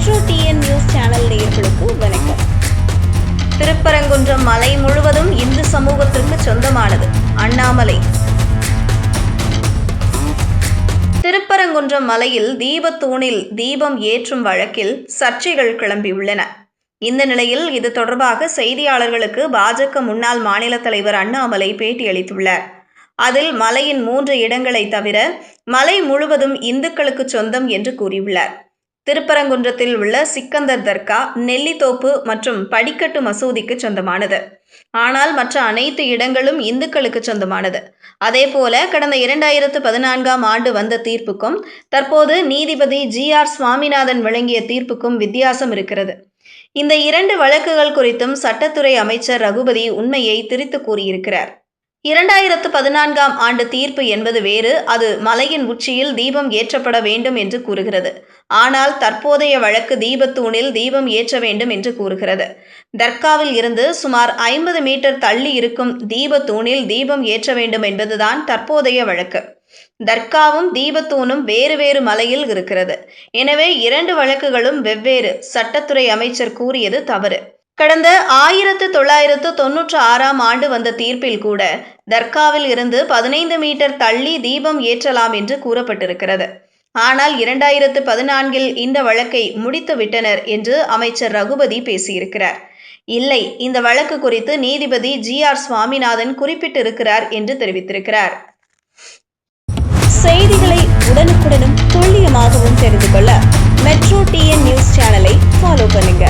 Metro TN news channel நேயர்களுக்கு வணக்கம். திருப்பரங்குன்றம் மலை முழுவதும் இந்து சமூகத்திற்கு சொந்தமானது அண்ணாமலை. திருப்பரங்குன்றம் மலையில் தீபத்தூணில் தீபம் ஏற்றும் வழக்கில் சர்ச்சைகள் கிளம்பியுள்ளன. இந்த நிலையில் இது தொடர்பாக செய்தியாளர்களுக்கு பாஜக முன்னாள் மாநில தலைவர் அண்ணாமலை பேட்டியளித்துள்ளார் அதில் மலையின் மூன்று இடங்களை தவிர மலை முழுவதும் இந்துக்களுக்கு சொந்தம் என்று கூறியுள்ளார். திருப்பரங்குன்றத்தில் உள்ள சிக்கந்தர் தர்கா நெல்லித்தோப்பு மற்றும் படிக்கட்டு மசூதிக்கு சொந்தமானது. ஆனால் மற்ற அனைத்து இடங்களும் இந்துக்களுக்கு சொந்தமானது. அதேபோல கடந்த இரண்டாயிரத்து பதினான்காம் ஆண்டு வந்த தீர்ப்புக்கும் தற்போது நீதிபதி ஜி ஆர் சுவாமிநாதன் வழங்கிய தீர்ப்புக்கும் வித்தியாசம் இருக்கிறது. இந்த இரண்டு வழக்குகள் குறித்தும் சட்டத்துறை அமைச்சர் ரகுபதி உண்மையை திரித்து கூறியிருக்கிறார். இரண்டாயிரத்து பதினான்காம் ஆண்டு தீர்ப்பு என்பது வேறு. அது மலையின் உச்சியில் தீபம் ஏற்றப்பட வேண்டும் என்று கூறுகிறது. ஆனால் தற்போதைய வழக்கு தீபத்தூணில் தீபம் ஏற்ற வேண்டும் என்று கூறுகிறது. தர்காவில் இருந்து சுமார் ஐம்பது மீட்டர் தள்ளி இருக்கும் தீபத்தூணில் தீபம் ஏற்ற வேண்டும் என்பதுதான் தற்போதைய வழக்கு. தர்காவும் தீபத்தூணும் வேறு வேறு மலையில் இருக்கிறது. எனவே இரண்டு வழக்குகளும் வெவ்வேறு சட்டத்துறை அமைச்சர் கூறியது தவறு. கடந்த ஆயிரத்து தொள்ளாயிரத்து தொன்னூற்று ஆறாம் ஆண்டு வந்த தீர்ப்பில் கூட தர்காவில் இருந்து பதினைந்து மீட்டர் தள்ளி தீபம் ஏற்றலாம் என்று கூறப்பட்டிருக்கிறது. ஆனால் இரண்டாயிரத்து பதினான்கில் இந்த வழக்கை முடித்து விட்டனர் என்று அமைச்சர் ரகுபதி பேசியிருக்கிறார். இல்லை இந்த வழக்கு குறித்து நீதிபதி ஜி ஆர் சுவாமிநாதன் குறிப்பிட்டிருக்கிறார் என்று தெரிவித்திருக்கிறார். செய்திகளை உடனுக்குடனும் துல்லியமாகவும் தெரிந்து கொள்ள மெட்ரோ டிஎன் நியூஸ் சேனலை ஃபாலோ பண்ணுங்க.